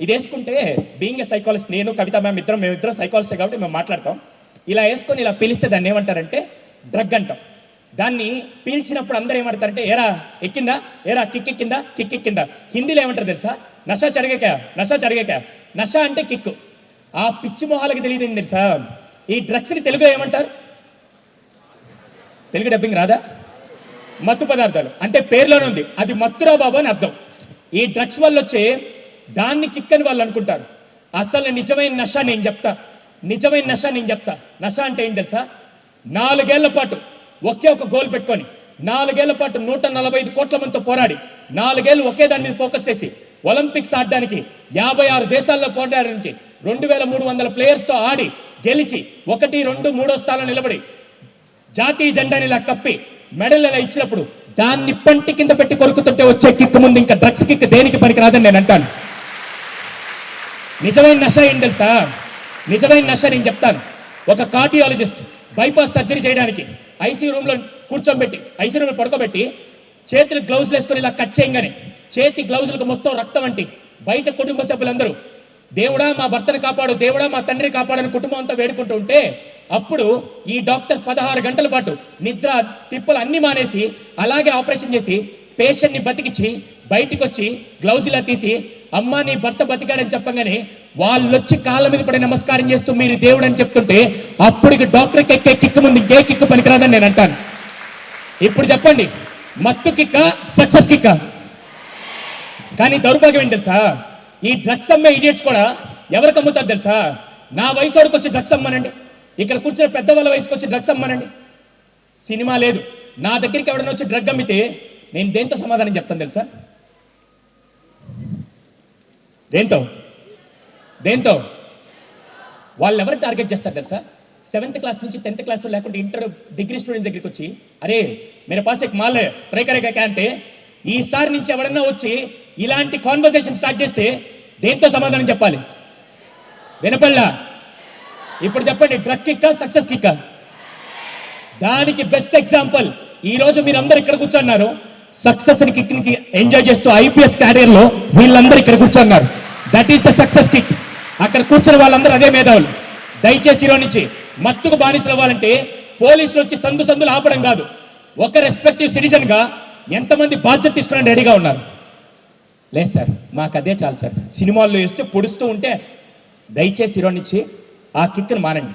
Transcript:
ఇది వేసుకుంటే being a psychologist నేను కవిత మ్యామ్ ఇద్దరం మేము ఇద్దరం సైకాలజిస్ట్ కాబట్టి మేము మాట్లాడతాం. ఇలా వేసుకొని ఇలా పీలిస్తే దాన్ని ఏమంటారంటే డ్రగ్ అంటాం. దాన్ని పీల్చినప్పుడు అందరూ ఏమంటారంటే ఏరా ఎక్కిందా? ఏరా కిక్ ఎక్కిందా? కిక్ ఎక్కిందా? హిందీలో ఏమంటారు తెలుసా? నషా చడిగాక నషా చడిగాక నషా అంటే కిక్కు ఆ పిచ్చి మొహాలకి తెలియదు ఏం తెలుసా? ఈ డ్రగ్స్ని తెలుగులో ఏమంటారు? తెలుగు డబ్బింగ్ రాదా? మత్తు పదార్థాలు. అంటే పేర్లోనే ఉంది. అది మత్తురా బాబు అని అర్థం. ఈ డ్రగ్స్ వల్ల వచ్చే దాన్ని కిక్ అని వాళ్ళు అనుకుంటారు. అసలు నిజమైన నష నేను చెప్తా. నిజమైన నష నేను చెప్తా. నష అంటే ఏం తెలుసా? నాలుగేళ్ళ పాటు ఒకే ఒక గోల్ పెట్టుకొని నాలుగేళ్ళ పాటు నూట నలభై ఐదు కోట్ల మందితో పోరాడి నాలుగేళ్ళు ఒకే దాని మీద ఫోకస్ చేసి ఒలింపిక్స్ ఆడడానికి యాభై ఆరు దేశాల్లో పోరాడడానికి రెండు వేల మూడు వందల ప్లేయర్స్తో ఆడి గెలిచి ఒకటి రెండు మూడో స్థానం నిలబడి జాతీయ జెండాని ఇలా కప్పి మెడల్ ఇలా ఇచ్చినప్పుడు దాన్ని పంటి కింద పెట్టి కొరుకుతుంటే వచ్చే కిక్ ముందు ఇంకా డ్రగ్స్ కిక్ దేనికి పనికిరాదని నేను అంటాను. నిజమైన నష్ట ఏం తెలుసా? నిజమైన నష్ట నేను చెప్తాను. ఒక కార్డియాలజిస్ట్ బైపాస్ సర్జరీ చేయడానికి ఐసీయూ రూమ్లో కూర్చోబెట్టి ఐసీయూ రూమ్లో పడుకోబెట్టి చేతులు గ్లౌజులు వేసుకొని ఇలా కట్ చేయగానే చేతి గ్లౌజులకు మొత్తం రక్తం అంటి బయట కుటుంబ సభ్యులందరూ దేవుడా మా భర్తను కాపాడు దేవుడా మా తండ్రిని కాపాడని కుటుంబం అంతా వేడుకుంటూ ఉంటే అప్పుడు ఈ డాక్టర్ పదహారు గంటల పాటు నిద్ర తిప్పలు అన్ని మానేసి అలాగే ఆపరేషన్ చేసి పేషెంట్ని బతికిచ్చి బయటకు వచ్చి గ్లౌజ్ ఇలా తీసి అమ్మ నీ భర్త బతికాడని చెప్పగానే వాళ్ళు వచ్చి కాళ్ళ మీద పడి నమస్కారం చేస్తూ మీరు దేవుడు అని చెప్తుంటే అప్పుడు డాక్టర్ డాక్టర్కి ఎక్కే కిక్కు ముందు ఇంకే కిక్కు పనికిరాదని నేను అంటాను. ఇప్పుడు చెప్పండి మత్తు కిక్క సక్సెస్ కిక్క? కానీ దౌర్భాగ్యం ఏంటి తెలుసా? ఈ డ్రగ్స్ అమ్మే ఇడియట్స్ కూడా ఎవరికి అమ్ముతారు తెలుసా? నా వయసు వరకు వచ్చి డ్రగ్స్ అమ్మనండి. ఇక్కడ కూర్చున్న పెద్దవాళ్ళ వయసుకి వచ్చి డ్రగ్స్ అమ్మనండి. సినిమా లేదు. నా దగ్గరికి ఎవడైనా వచ్చి డ్రగ్ అమ్మితే నేను దేంతో సమాధానం చెప్తాను తెలుసా? దేంతో? దేంతో? వాళ్ళు ఎవరు టార్గెట్ చేస్తారు తెలుసా? సెవెంత్ క్లాస్ నుంచి టెన్త్ క్లాస్ లేకుంటే ఇంటర్ డిగ్రీ స్టూడెంట్స్ దగ్గరికి వచ్చి అరే మీరు పాస్ మాల్ ట్రై అంటే ఈసారి నుంచి ఎవడన్నా వచ్చి ఇలాంటి కాన్వర్సేషన్ స్టార్ట్ చేస్తే దేంతో సమాధానం చెప్పాలి? వినపల్లా ఇప్పుడు చెప్పండి డ్రగ్ కిక్క సక్సెస్ కిక్క? దానికి బెస్ట్ ఎగ్జాంపుల్ ఈ రోజు మీరందరూ ఇక్కడ కూర్చున్నారు సక్సెస్ని కిక్ ఎంజాయ్ చేస్తూ ఐపీఎస్ క్యారియర్లో వీళ్ళందరూ ఇక్కడ కూర్చున్నారు. That is the success kick అక్కడ కూర్చున్న వాళ్ళందరూ అదే మేధావులు. దయచేసి ఈరోజు నుంచి మత్తుకు బానిసలు అవ్వాలంటే పోలీసులు వచ్చి సందు సందులు ఆపడం కాదు. ఒక రెస్పెక్టివ్ సిటిజన్గా ఎంతమంది బాధ్యత తీసుకోవడానికి రెడీగా ఉన్నారు. లేదు సార్ మాకు అదే చాలు సార్. సినిమాల్లో వేస్తే పొడుస్తూ ఉంటే దయచేసి ఈరోజు నుంచి ఆ కిక్ను మానండి